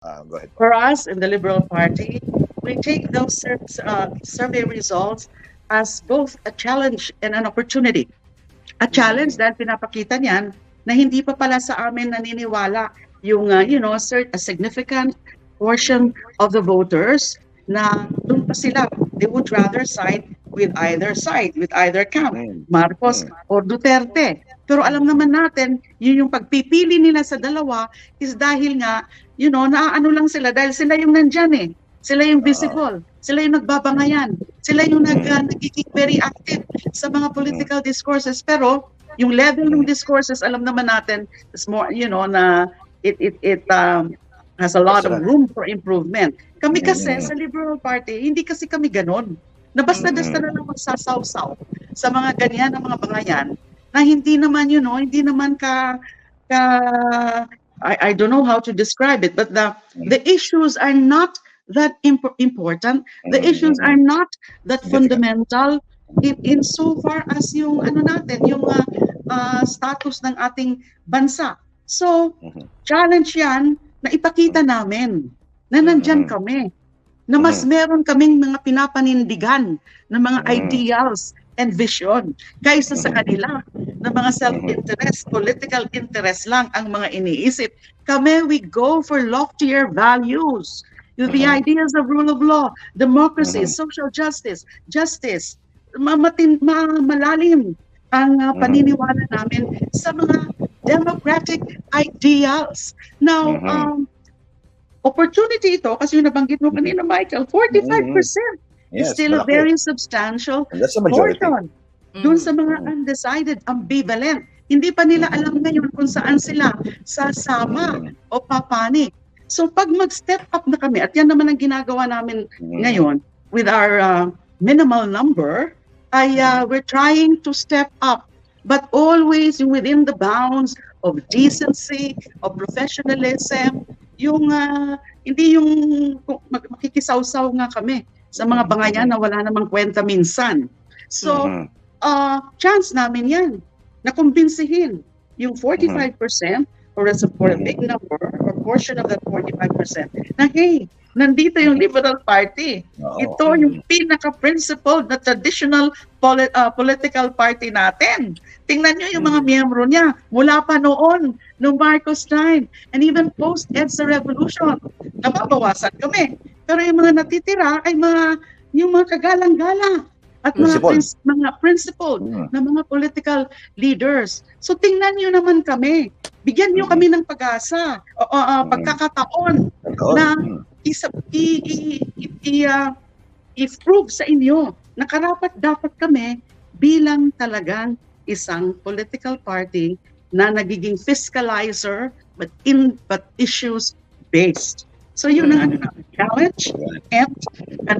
Uh, go ahead. For us in the Liberal Party, we take those uh, survey results as both a challenge and an opportunity. A challenge dahil pinapakita niyan na hindi pa pala sa amin naniniwala yung, uh, you know, a, cert- a significant portion of the voters na doon pa sila. They would rather side with either side, with either camp. Mm. Marcos or Duterte. Pero alam naman natin, yun yung pagpipili nila sa dalawa is dahil nga, you know, naaano lang sila dahil sila yung nandyan eh. Sila yung visible. Sila yung nagbabangayan. Sila yung nag, uh, nagiging very active sa mga political discourses. Pero yung level ng discourses, alam naman natin, is more, you know, na it, it, it um, has a lot of room for improvement. Kami kasi Mm. sa Liberal Party, hindi kasi kami ganon. Na basta-basta na lang magsasaw-saw sa mga ganyan na mga bangayan na hindi naman, you know, hindi naman ka, ka I, I don't know how to describe it, but the, the issues are not that imp- important. The Mm. issues are not that fundamental in, in so far as yung ano natin, yung uh, uh, status ng ating bansa. So, challenge yan na ipakita namin na nandyan kami. Na mas meron kaming mga pinapanindigan na mga ideals and vision kaysa sa kanila na mga self-interest, political interest lang ang mga iniisip. Kami, we go for loftier values. Yung The Mhm. ideas of rule of law, democracy, Mhm. social justice, justice, mamatin, ma, malalim ang uh, Mhm. paniniwala namin sa mga democratic ideals. Now, Mhm. um, opportunity ito, kasi yung nabanggit mo kanina, Michael, 45% is Yes, still a very substantial And portion. Doon sa mga Mm. undecided, ambivalent. Hindi pa nila alam ngayon kung saan sila sasama Mm. o papani. So pag mag-step up na kami, at yan naman ang ginagawa namin Mm. ngayon with our uh, minimal number, ay uh, we're trying to step up. But always within the bounds of decency, of professionalism, yung uh, hindi yung makikisaw-saw nga kami sa mga bangayan na wala namang kwenta minsan. So, Mhm. Uh, chance namin yan na kumbinsihin yung 45% or as a, for a big number or portion of that 45% na hey, nandito yung Liberal Party. Oo. Ito yung pinaka-principled na traditional poli- uh, political party natin. Tingnan nyo yung mga miyembro niya mula pa noon, noong Marcos time, and even post-EDSA revolution. Nababawasan kami. Pero yung mga natitira ay mga yung mga kagalang-gala at mga, Principled. prin- mga principled Mm. na mga political leaders. So tingnan nyo naman kami. Bigyan nyo Mm. kami ng pag-asa, o, o, o, Mm. pagkakataon Totoo. na- Mm. isa, i, i, i, i, uh, i-prove sa inyo na karapat dapat kami bilang talagang isang political party na nagiging fiscalizer but in but issues based. So yun ang ano namin, challenge and, and